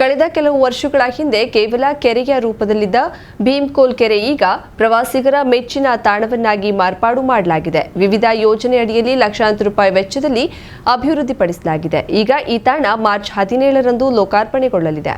ಕಳೆದ ಕೆಲವು ವರ್ಷಗಳ ಹಿಂದೆ ಕೇವಲ ಕೆರೆಯ ರೂಪದಲ್ಲಿದ್ದ ಭೀಮ್ಕೋಲ್ ಕೆರೆ ಈಗ ಪ್ರವಾಸಿಗರ ಮೆಚ್ಚಿನ ತಾಣವನ್ನಾಗಿ ಮಾರ್ಪಾಡು ಮಾಡಲಾಗಿದೆ. ವಿವಿಧ ಯೋಜನೆ ಅಡಿಯಲ್ಲಿ ಲಕ್ಷಾಂತರ ರೂಪಾಯಿ ವೆಚ್ಚದಲ್ಲಿ ಅಭಿವೃದ್ಧಿಪಡಿಸಲಾಗಿದೆ. ಈಗ ಈ ತಾಣ ಮಾರ್ಚ್ ಹದಿನೇಳರಂದು ಲೋಕಾರ್ಪಣೆಗೊಳ್ಳಲಿದೆ.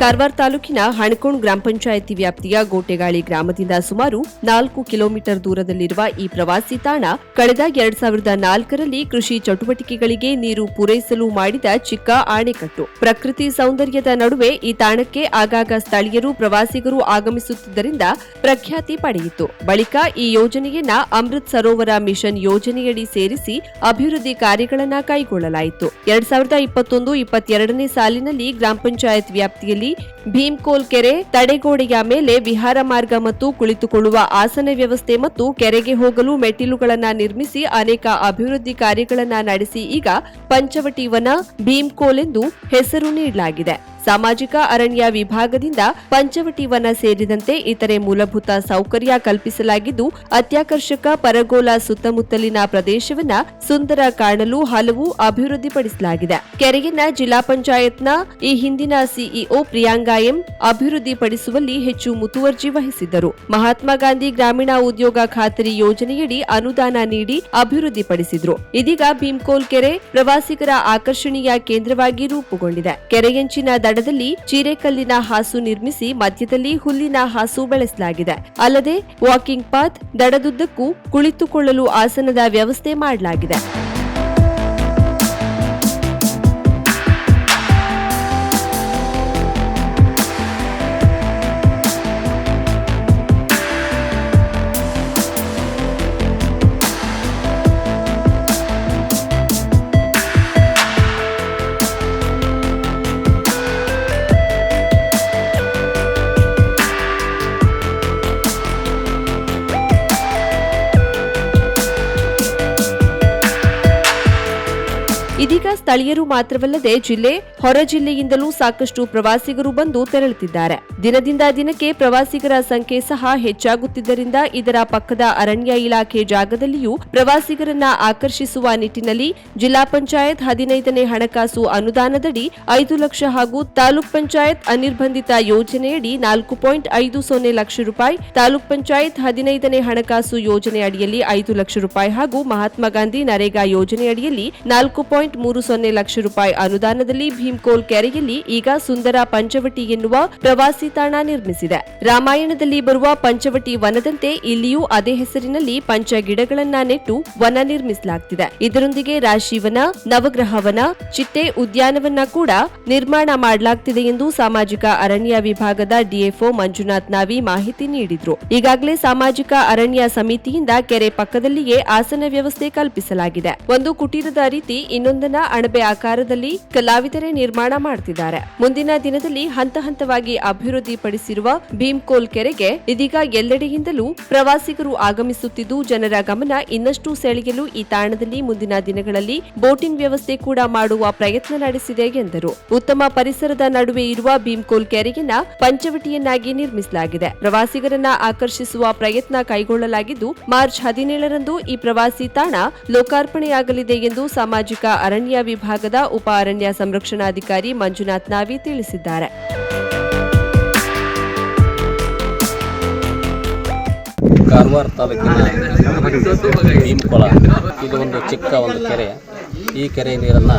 ಕಾರವಾರ ತಾಲೂಕಿನ ಹಣಕೋಣ್ ಗ್ರಾಮ ಪಂಚಾಯಿತಿ ವ್ಯಾಪ್ತಿಯ ಗೋಟೆಗಾಳಿ ಗ್ರಾಮದಿಂದ ಸುಮಾರು ನಾಲ್ಕು ಕಿಲೋಮೀಟರ್ ದೂರದಲ್ಲಿರುವ ಈ ಪ್ರವಾಸಿ ತಾಣ ಕಳೆದ ಎರಡ್ ಸಾವಿರದ ನಾಲ್ಕರಲ್ಲಿ ಕೃಷಿ ಚಟುವಟಿಕೆಗಳಿಗೆ ನೀರು ಪೂರೈಸಲು ಮಾಡಿದ ಚಿಕ್ಕ ಆಣೆಕಟ್ಟು. ಪ್ರಕೃತಿ ಸೌಂದರ್ಯದ ನಡುವೆ ಈ ತಾಣಕ್ಕೆ ಆಗಾಗ ಸ್ಥಳೀಯರು, ಪ್ರವಾಸಿಗರು ಆಗಮಿಸುತ್ತಿದ್ದರಿಂದ ಪ್ರಖ್ಯಾತಿ ಪಡೆಯಿತು. ಬಳಿಕ ಈ ಯೋಜನೆಯನ್ನ ಅಮೃತ್ ಸರೋವರ ಮಿಷನ್ ಯೋಜನೆಯಡಿ ಸೇರಿಸಿ ಅಭಿವೃದ್ಧಿ ಕಾರ್ಯಗಳನ್ನ ಕೈಗೊಳ್ಳಲಾಯಿತು. ಎರಡ್ ಸಾವಿರದ ಇಪ್ಪತ್ತೊಂದು, ಇಪ್ಪತ್ತೆರಡನೇ ಸಾಲಿನಲ್ಲಿ ಗ್ರಾಮ ಪಂಚಾಯತ್ ವ್ಯಾಪ್ತಿಯಲ್ಲಿ ಭೀಮ್ಕೋಲ್ ಕೆರೆ ತಡೆಗೋಡೆಯ ಮೇಲೆ ವಿಹಾರ ಮಾರ್ಗ ಮತ್ತು ಕುಳಿತುಕೊಳ್ಳುವ ಆಸನ ವ್ಯವಸ್ಥೆ ಮತ್ತು ಕೆರೆಗೆ ಹೋಗಲು ಮೆಟ್ಟಿಲುಗಳನ್ನು ನಿರ್ಮಿಸಿ ಅನೇಕ ಅಭಿವೃದ್ಧಿ ಕಾರ್ಯಗಳನ್ನು ನಡೆಸಿ ಈಗ ಪಂಚವಟಿ ವನ ಭೀಮ್ಕೋಲ್ ಎಂದು ಹೆಸರು ನೀಡಲಾಗಿದೆ. ಸಾಮಾಜಿಕ ಅರಣ್ಯ ವಿಭಾಗದಿಂದ ಪಂಚವಟಿ ವನ ಸೇರಿದಂತೆ ಇತರೆ ಮೂಲಭೂತ ಸೌಕರ್ಯ ಕಲ್ಪಿಸಲಾಗಿದ್ದು, ಅತ್ಯಾಕರ್ಷಕ ಪರಗೋಲ ಸುತ್ತಮುತ್ತಲಿನ ಪ್ರದೇಶವನ್ನ ಸುಂದರ ಕಾಣಲು ಹಲವು ಅಭಿವೃದ್ಧಿಪಡಿಸಲಾಗಿದೆ. ಕೆರೆಯನ್ನ ಜಿಲ್ಲಾ ಪಂಚಾಯತ್ನ ಈ ಹಿಂದಿನ ಸಿಇಒ ಪ್ರಿಯಾಂಗಾ ಎಂ ಅಭಿವೃದ್ಧಿಪಡಿಸುವಲ್ಲಿ ಹೆಚ್ಚು ಮುತುವರ್ಜಿ ವಹಿಸಿದ್ದರು. ಮಹಾತ್ಮ ಗಾಂಧಿ ಗ್ರಾಮೀಣ ಉದ್ಯೋಗ ಖಾತರಿ ಯೋಜನೆಯಡಿ ಅನುದಾನ ನೀಡಿ ಅಭಿವೃದ್ಧಿಪಡಿಸಿದ್ರು. ಇದೀಗ ಭೀಮ್ಕೋಲ್ ಕೆರೆ ಪ್ರವಾಸಿಗರ ಆಕರ್ಷಣೀಯ ಕೇಂದ್ರವಾಗಿ ರೂಪುಗೊಂಡಿದೆ. ಕೆರೆಯಂಚಿನ ದಡದಲ್ಲಿ ಚೀರೆಕಲ್ಲಿನ ಹಾಸು ನಿರ್ಮಿಸಿ ಮಧ್ಯದಲ್ಲಿ ಹುಲ್ಲಿನ ಹಾಸು ಬೆಳೆಸಲಾಗಿದೆ. ಅಲ್ಲದೆ ವಾಕಿಂಗ್ ಪಾತ್, ದಡದುದ್ದಕ್ಕೂ ಕುಳಿತುಕೊಳ್ಳಲು ಆಸನದ ವ್ಯವಸ್ಥೆ ಮಾಡಲಾಗಿದೆ. ಸ್ಥಳೀಯರು ಮಾತ್ರವಲ್ಲದೆ ಜಿಲ್ಲೆ, ಹೊರ ಜಿಲ್ಲೆಯಿಂದಲೂ ಸಾಕಷ್ಟು ಪ್ರವಾಸಿಗರು ಬಂದು ತೆರಳುತ್ತಿದ್ದಾರೆ. ದಿನದಿಂದ ದಿನಕ್ಕೆ ಪ್ರವಾಸಿಗರ ಸಂಖ್ಯೆ ಸಹ ಹೆಚ್ಚಾಗುತ್ತಿದ್ದರಿಂದ ಇದರ ಪಕ್ಕದ ಅರಣ್ಯ ಇಲಾಖೆ ಜಾಗದಲ್ಲಿಯೂ ಪ್ರವಾಸಿಗರನ್ನ ಆಕರ್ಷಿಸುವ ನಿಟ್ಟಿನಲ್ಲಿ ಜಿಲ್ಲಾ ಪಂಚಾಯತ್ ಹದಿನೈದನೇ ಹಣಕಾಸು ಅನುದಾನದಡಿ ಐದು ಲಕ್ಷ ಹಾಗೂ ತಾಲೂಕ್ ಪಂಚಾಯತ್ ಅನಿರ್ಬಂಧಿತ ಯೋಜನೆಯಡಿ ನಾಲ್ಕು ಪಾಯಿಂಟ್ ಐದು ಸೊನ್ನೆ ಲಕ್ಷ ರೂಪಾಯಿ, ತಾಲೂಕ್ ಪಂಚಾಯತ್ ಹದಿನೈದನೇ ಹಣಕಾಸು ಯೋಜನೆ ಅಡಿಯಲ್ಲಿ ಐದು ಲಕ್ಷ ರೂಪಾಯಿ ಹಾಗೂ ಮಹಾತ್ಮ ಗಾಂಧಿ ನರೇಗಾ ಯೋಜನೆ ಅಡಿಯಲ್ಲಿ ನಾಲ್ಕು ಪಾಯಿಂಟ್ ಮೂರು ಸೊನ್ನೆ ಲಕ್ಷ ರೂಪಾಯಿ ಅನುದಾನದಲ್ಲಿ ಭೀಮ್ಕೋಲ್ ಕೆರೆಯಲ್ಲಿ ಈಗ ಸುಂದರ ಪಂಚವಟಿ ಎನ್ನುವ ಪ್ರವಾಸಿ ತಾಣ ನಿರ್ಮಿಸಿದೆ. ರಾಮಾಯಣದಲ್ಲಿ ಬರುವ ಪಂಚವಟಿ ವನದಂತೆ ಇಲ್ಲಿಯೂ ಅದೇ ಹೆಸರಿನಲ್ಲಿ ಪಂಚ ಗಿಡಗಳನ್ನ ನೆಟ್ಟು ವನ ನಿರ್ಮಿಸಲಾಗ್ತಿದೆ. ಇದರೊಂದಿಗೆ ರಾಶಿವನ ನವಗ್ರಹ ವನ ಚಿಟ್ಟೆ ಉದ್ಯಾನವನ್ನ ಕೂಡ ನಿರ್ಮಾಣ ಮಾಡಲಾಗ್ತಿದೆ ಎಂದು ಸಾಮಾಜಿಕ ಅರಣ್ಯ ವಿಭಾಗದ ಡಿಎಫ್ಒ ಮಂಜುನಾಥ್ ನಾವಿ ಮಾಹಿತಿ ನೀಡಿದ್ರು. ಈಗಾಗಲೇ ಸಾಮಾಜಿಕ ಅರಣ್ಯ ಸಮಿತಿಯಿಂದ ಕೆರೆ ಪಕ್ಕದಲ್ಲಿಯೇ ಆಸನ ವ್ಯವಸ್ಥೆ ಕಲ್ಪಿಸಲಾಗಿದೆ. ಒಂದು ಕುಟೀರದ ರೀತಿ ಇನ್ನೊಂದನ್ನ ಆಕಾರದಲ್ಲಿ ಕಲಾವಿದರೇ ನಿರ್ಮಾಣ ಮಾಡ್ತಿದ್ದಾರೆ. ಮುಂದಿನ ದಿನದಲ್ಲಿ ಹಂತ ಹಂತವಾಗಿ ಅಭಿವೃದ್ಧಿಪಡಿಸಿರುವ ಭೀಮ್ಕೋಲ್ ಕೆರೆಗೆ ಇದೀಗ ಎಲ್ಲೆಡೆಯಿಂದಲೂ ಪ್ರವಾಸಿಗರು ಆಗಮಿಸುತ್ತಿದ್ದು, ಜನರ ಗಮನ ಇನ್ನಷ್ಟು ಸೆಳೆಯಲು ಈ ತಾಣದಲ್ಲಿ ಮುಂದಿನ ದಿನಗಳಲ್ಲಿ ಬೋಟಿಂಗ್ ವ್ಯವಸ್ಥೆ ಕೂಡ ಮಾಡುವ ಪ್ರಯತ್ನ ನಡೆಸಿದೆ ಎಂದರು. ಉತ್ತಮ ಪರಿಸರದ ನಡುವೆ ಇರುವ ಭೀಮ್ಕೋಲ್ ಕೆರೆಯನ್ನ ಪಂಚವಟಿಯನ್ನಾಗಿ ನಿರ್ಮಿಸಲಾಗಿದೆ. ಪ್ರವಾಸಿಗರನ್ನ ಆಕರ್ಷಿಸುವ ಪ್ರಯತ್ನ ಕೈಗೊಳ್ಳಲಾಗಿದ್ದು, ಮಾರ್ಚ್ ಹದಿನೇಳರಂದು ಈ ಪ್ರವಾಸಿ ತಾಣ ಲೋಕಾರ್ಪಣೆಯಾಗಲಿದೆ ಎಂದು ಸಾಮಾಜಿಕ ಅರಣ್ಯ ವಿಭಾಗದ ಉಪ ಅರಣ್ಯ ಸಂರಕ್ಷಣಾಧಿಕಾರಿ ಮಂಜುನಾಥ್ ನಾವಿ ತಿಳಿಸಿದ್ದಾರೆ. ಕಾರವಾರ ತಾಲೂಕಿನ ಭೀಮಕೊಳ. ಇದು ಒಂದು ಚಿಕ್ಕ ಒಂದು ಕೆರೆ. ಈ ಕೆರೆ ನೀರನ್ನು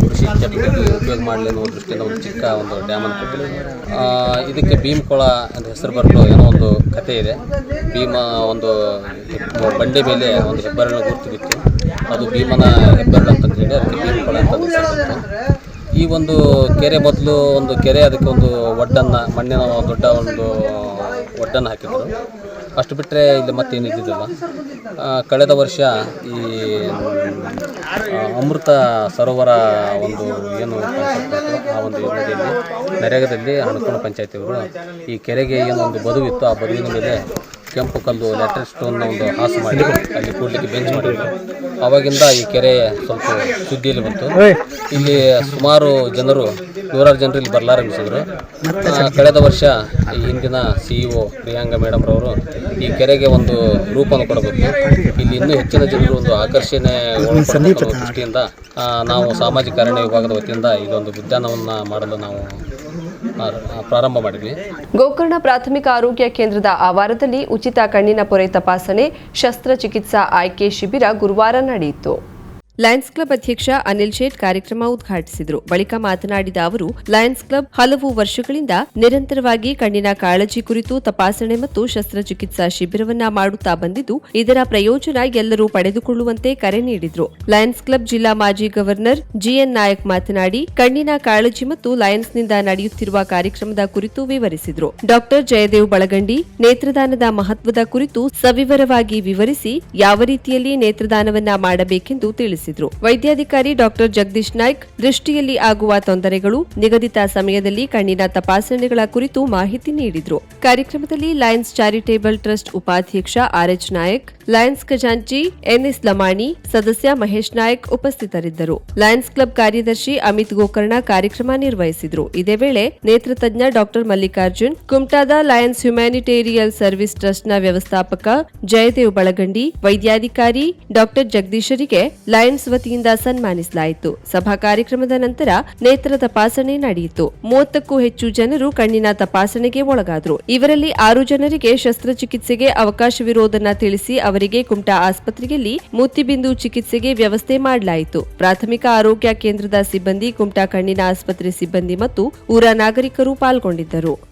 ಕೃಷಿ ಚಟುವಟಿಕೆಗೆ ಉಪಯೋಗ ಮಾಡಲಿ ಅನ್ನೋ ದೃಷ್ಟಿಯಿಂದ ಒಂದು ಚಿಕ್ಕ ಒಂದು ಡ್ಯಾಮನ್ನು ಆ, ಇದಕ್ಕೆ ಭೀಮಕೊಳ ಅಂತ ಹೆಸರು ಬರಲು ಏನೋ ಒಂದು ಕಥೆ ಇದೆ. ಭೀಮ ಒಂದು ಬಂಡೆ ಮೇಲೆ ಒಂದು ಹೆಬ್ಬರನ್ನು ಗುರುತು ಬಿತ್ತು ಅದು ಭೀಮನ ಹೆಬ್ಬೆರಳು ಅಂತ ಹೇಳಿ ಅದಕ್ಕೆ ಭೀಮಕೊಳ ಅಂತ ಈ ಒಂದು ಕೆರೆ ಮೊದಲು ಒಂದು ಕೆರೆ, ಅದಕ್ಕೆ ಒಂದು ಒಡ್ಡನ್ನು, ಮಣ್ಣಿನ ದೊಡ್ಡ ಒಂದು ಒಡ್ಡನ್ನು ಹಾಕಿದ್ರು. ಅಷ್ಟು ಬಿಟ್ಟರೆ ಇಲ್ಲಿ ಮತ್ತೇನು ಇದ್ದಿದ್ದಿಲ್ಲ. ಕಳೆದ ವರ್ಷ ಈ ಅಮೃತ ಸರೋವರ ಒಂದು ಏನು ಆ ಒಂದು ಯೋಜನೆಯಲ್ಲಿ ನರೇಗಾದಲ್ಲಿ ಹಣಕೋಣ ಪಂಚಾಯತಿಯವರು ಈ ಕೆರೆಗೆ ಏನೊಂದು ಬದುವಿತ್ತು. ಆ ಬದುವಿನ ಮೇಲೆ ಕೆಂಪು ಕಲ್ಲು ಲೆಟರ್ ಸ್ಟೋನ್ನ ಒಂದು ಹಾಸು ಮಾಡಿ ಅಲ್ಲಿ ಕೂಡಲಿಕ್ಕೆ ಬೆಂಚ್ ಮಾಡಿದ್ರು. ಅವಾಗಿಂದ ಈ ಕೆರೆ ಸ್ವಲ್ಪ ಸುದ್ದಿಯಲ್ಲಿ ಬಂತು. ಇಲ್ಲಿ ಸುಮಾರು ಜನರು ನೂರಾರು ಜನರು ಇಲ್ಲಿ ಬರಲಾರಂಭಿಸಿದ್ರು. ಕಳೆದ ವರ್ಷ ಈ ಹಿಂದಿನ C E O Priyanka madam ರವರು ಈ ಕೆರೆಗೆ ಒಂದು ರೂಪವನ್ನು ಕೊಡಬೇಕು. ಇಲ್ಲಿ ಇನ್ನೂ ಹೆಚ್ಚಿನ ಜನರು ಒಂದು ಆಕರ್ಷಣೆ ದೃಷ್ಟಿಯಿಂದ ನಾವು ಸಾಮಾಜಿಕ ಅರಣ್ಯ ವಿಭಾಗದ ವತಿಯಿಂದ ಇದೊಂದು ಉದ್ಯಾನವನ್ನು ಮಾಡಲು ನಾವು ಪ್ರಾರಂಭ ಮಾಡಿದ್ವಿ. ಗೋಕರ್ಣ ಪ್ರಾಥಮಿಕ ಆರೋಗ್ಯ ಕೇಂದ್ರದ ಆವಾರದಲ್ಲಿ ಉಚಿತ ಕಣ್ಣಿನ ಪೊರೆ ತಪಾಸಣೆ, ಶಸ್ತ್ರಚಿಕಿತ್ಸಾ ಆಯ್ಕೆ ಶಿಬಿರ ಗುರುವಾರ ನಡೆಯಿತು. ಲಯನ್ಸ್ ಕ್ಲಬ್ ಅಧ್ಯಕ್ಷ ಅನಿಲ್ ಶೇಟ್ ಕಾರ್ಯಕ್ರಮ ಉದ್ಘಾಟಿಸಿದರು. ಬಳಿಕ ಮಾತನಾಡಿದ ಅವರು, ಲಯನ್ಸ್ ಕ್ಲಬ್ ಹಲವು ವರ್ಷಗಳಿಂದ ನಿರಂತರವಾಗಿ ಕಣ್ಣಿನ ಕಾಳಜಿ ಕುರಿತು ತಪಾಸಣೆ ಮತ್ತು ಶಸ್ತ್ರಚಿಕಿತ್ಸಾ ಶಿಬಿರವನ್ನ ಮಾಡುತ್ತಾ ಬಂದಿದ್ದು, ಇದರ ಪ್ರಯೋಜನ ಎಲ್ಲರೂ ಪಡೆದುಕೊಳ್ಳುವಂತೆ ಕರೆ ನೀಡಿದರು. ಲಯನ್ಸ್ ಕ್ಲಬ್ ಜಿಲ್ಲಾ ಮಾಜಿ ಗವರ್ನರ್ ಜಿಎನ್ ನಾಯಕ್ ಮಾತನಾಡಿ, ಕಣ್ಣಿನ ಕಾಳಜಿ ಮತ್ತು ಲಯನ್ಸ್ನಿಂದ ನಡೆಯುತ್ತಿರುವ ಕಾರ್ಯಕ್ರಮದ ಕುರಿತು ವಿವರಿಸಿದರು. ಡಾಕ್ಟರ್ ಜಯದೇವ್ ಬಳಗಂಡಿ ನೇತ್ರದಾನದ ಮಹತ್ವದ ಕುರಿತು ಸವಿವರವಾಗಿ ವಿವರಿಸಿ, ಯಾವ ರೀತಿಯಲ್ಲಿ ನೇತ್ರದಾನವನ್ನ ಮಾಡಬೇಕೆಂದು ತಿಳಿಸಿದ್ರು. ವೈದ್ಯಾಧಿಕಾರಿ ಡಾಕ್ಟರ್ ಜಗದೀಶ್ ನಾಯ್ಕ್, ದೃಷ್ಟಿಯಲ್ಲಿ ಆಗುವ ತೊಂದರೆಗಳು, ನಿಗದಿತ ಸಮಯದಲ್ಲಿ ಕಣ್ಣಿನ ತಪಾಸಣೆಗಳ ಕುರಿತು ಮಾಹಿತಿ ನೀಡಿದ್ರು. ಕಾರ್ಯಕ್ರಮದಲ್ಲಿ ಲಯನ್ಸ್ ಚಾರಿಟೇಬಲ್ ಟ್ರಸ್ಟ್ ಉಪಾಧ್ಯಕ್ಷ ಆರ್ಎಚ್ ನಾಯಕ್, ಲಯನ್ಸ್ ಖಜಾಂಚಿ ಎನ್ಎಸ್ ಲಮಾಣಿ, ಸದಸ್ಯ ಮಹೇಶ್ ನಾಯಕ್ ಉಪಸ್ಥಿತರಿದ್ದರು. ಲಯನ್ಸ್ ಕ್ಲಬ್ ಕಾರ್ಯದರ್ಶಿ ಅಮಿತ್ ಗೋಕರ್ಣ ಕಾರ್ಯಕ್ರಮ ನಿರ್ವಹಿಸಿದ್ರು. ಇದೇ ವೇಳೆ ನೇತ್ರತಜ್ಞ ಡಾಕ್ಟರ್ ಮಲ್ಲಿಕಾರ್ಜುನ್, ಕುಮಟಾದ ಲಯನ್ಸ್ ಹ್ಯುಮ್ಯಾನಿಟೇರಿಯಲ್ ಸರ್ವಿಸ್ ಟ್ರಸ್ಟ್ನ ವ್ಯವಸ್ಥಾಪಕ ಜಯದೇವ್ ಬಳಗಂಡಿ, ವೈದ್ಯಾಧಿಕಾರಿ ಡಾಕ್ಟರ್ ಜಗದೀಶರಿಗೆ ಲಯನ್ಸ್ ವತಿಯಿಂದ ಸನ್ಮಾನಿಸಲಾಯಿತು. ಸಭಾ ಕಾರ್ಯಕ್ರಮದ ನಂತರ ನೇತ್ರ ತಪಾಸಣೆ ನಡೆಯಿತು. ಮೂವತ್ತಕ್ಕೂ ಹೆಚ್ಚು ಜನರು ಕಣ್ಣಿನ ತಪಾಸಣೆಗೆ ಒಳಗಾದರು. ಇವರಲ್ಲಿ ಆರು ಜನರಿಗೆ ಶಸ್ತ್ರಚಿಕಿತ್ಸೆಗೆ ಅವಕಾಶವಿರುವುದನ್ನ ತಿಳಿಸಿ ಅವರಿಗೆ ಕುಮಟಾ ಆಸ್ಪತ್ರೆಯಲ್ಲಿ ಮೂತಿಬಿಂದು ಚಿಕಿತ್ಸೆಗೆ ವ್ಯವಸ್ಥೆ ಮಾಡಲಾಯಿತು. ಪ್ರಾಥಮಿಕ ಆರೋಗ್ಯ ಕೇಂದ್ರದ ಸಿಬ್ಬಂದಿ ಕುಮಟಾ ಕಣ್ಣಿನ ಆಸ್ಪತ್ರೆ ಸಿಬ್ಬಂದಿ ಮತ್ತು ಊರ ನಾಗರಿಕರು ಪಾಲ್ಗೊಂಡಿದ್ದರು.